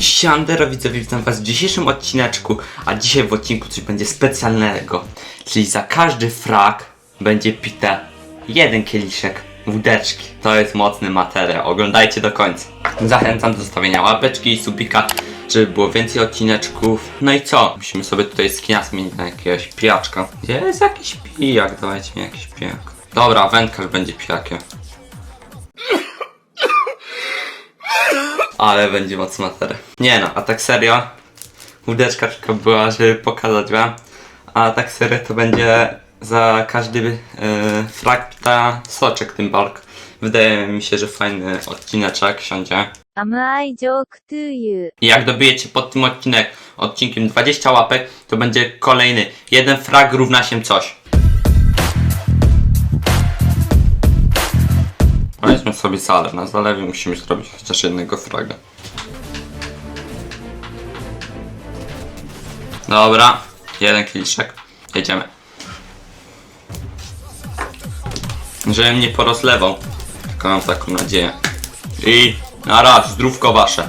Siandero widzowie, witam was w dzisiejszym odcineczku, a dzisiaj w odcinku coś będzie specjalnego. Czyli za każdy frak będzie pite jeden kieliszek wódeczki. To jest mocny materiał, oglądajcie do końca. Zachęcam do zostawienia łapeczki i subika, żeby było więcej odcineczków. No i co? Musimy sobie tutaj skina zmienić na jakiegoś pijaczka. Gdzie jest jakiś pijak? Dawajcie mi jakiś pijak. Dobra, wędkarz będzie pijakiem. Ale będzie mocna materia. Nie no, a tak serio, łódeczka tylko była, żeby pokazać wam. A tak serio to będzie za każdy yy, frakta soczek tym bark. Wydaje mi się, że fajny odcineczek siądzie. I jak dobijecie pod tym odcinek, odcinkiem 20 łapek, to będzie kolejny. Jeden frag równa się coś. Powiedzmy sobie zalew. Na zalewie musimy zrobić chociaż jednego fraga. Dobra, jeden kieliszek. Jedziemy. Żebym nie porozlewał. Tylko mam taką nadzieję. I na raz, zdrówko wasze.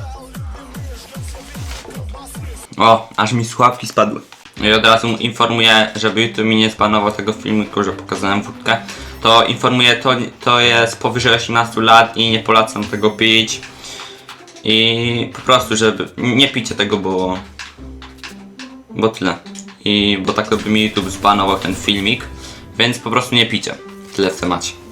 O, aż mi słuchawki spadły. I od razu informuję, żeby YouTube mi nie zbanował tego filmiku, że pokazałem wódkę. To informuję, to, to jest powyżej 18 lat i nie polecam tego pić. I po prostu, żeby nie picie tego, bo bo tyle. I bo tak by mi YouTube zbanował ten filmik, więc po prostu nie picie. Tyle w temacie.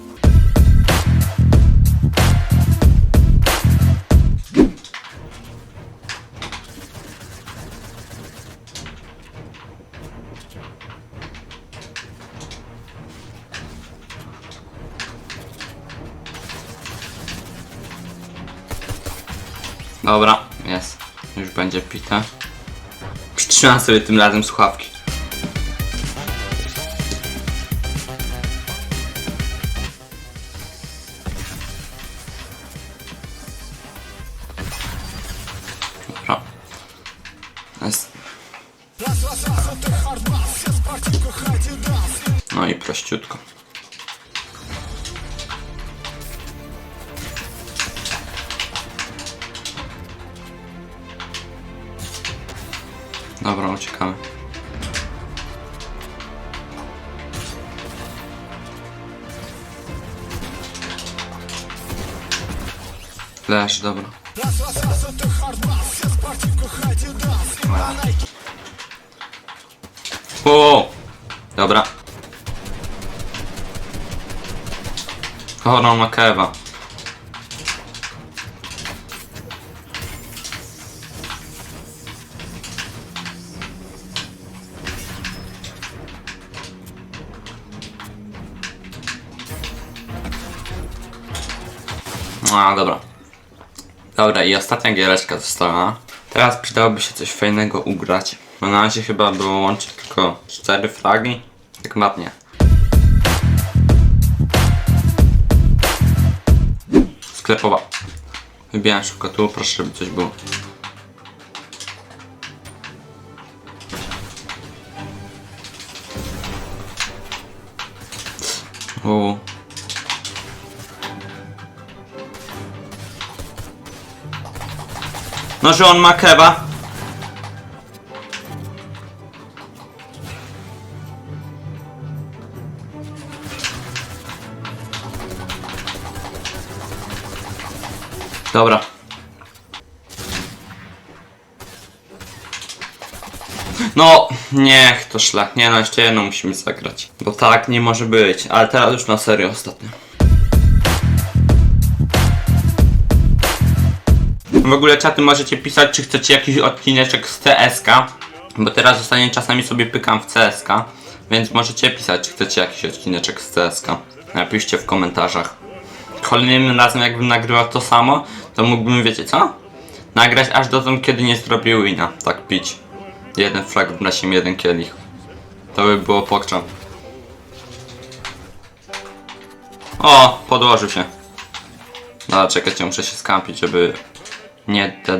Dobra, jest. Już będzie pite. Przytrzymam sobie tym razem słuchawki. No i prościutko. Dobra, uciekamy. Leż, dobra. O, dobra. Chorą makewa. A, dobra. Dobra, i ostatnia giereczka została. Teraz przydałoby się coś fajnego ugrać. Bo na razie chyba było łączyć tylko 4 flagi. Tak matnie. Sklepowa. Wybieram szybko tu, proszę, żeby coś było. O. No, że on ma kewa. Dobra. No, niech to szlak. Nie no, jeszcze jedno musimy zagrać. Bo tak nie może być. Ale teraz już na serio ostatnio. W ogóle czaty możecie pisać, czy chcecie jakiś odcineczek z CSK, bo teraz zostanie czasami sobie pykam w CSK, więc możecie pisać, czy chcecie jakiś odcineczek z CSK. Napiszcie w komentarzach. Kolejnym razem jakbym nagrywał to samo, to mógłbym, wiecie co? Nagrać aż dotąd, kiedy nie zrobił wina. Tak pić. Jeden frag na się jeden kielich. To by było pokczam. O, podłożył się. Dobra, czekajcie, muszę się skampić, żeby nie, ta...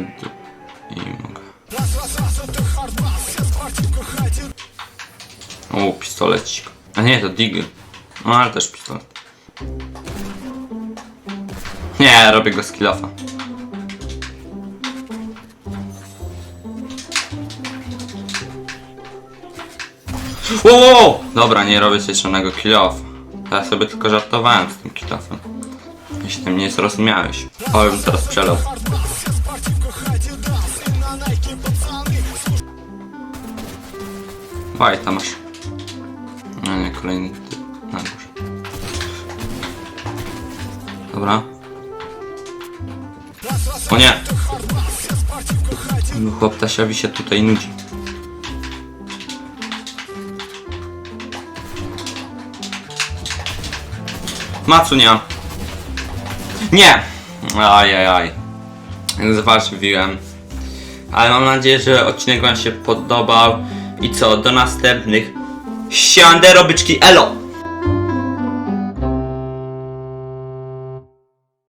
I mogę. O, pistolecik. A nie, to Diggle. No, ale też pistolet. Nie, robię go skillofa. Wow! Dobra, nie robię sobie żadnego kill-offa. Ja sobie tylko żartowałem z tym kill-offem. Jeśli tym nie zrozumiałeś, powiem teraz przelot. Łaj, tam masz. No nie, kolejny na górze. Dobra. O nie! Chłop Tasiowi się tutaj nudzi. Macu nie ma. Nie! Ajajaj. Zważywiłem. Ale mam nadzieję, że odcinek wam się podobał. I co, do następnych. Siandero byczki, elo!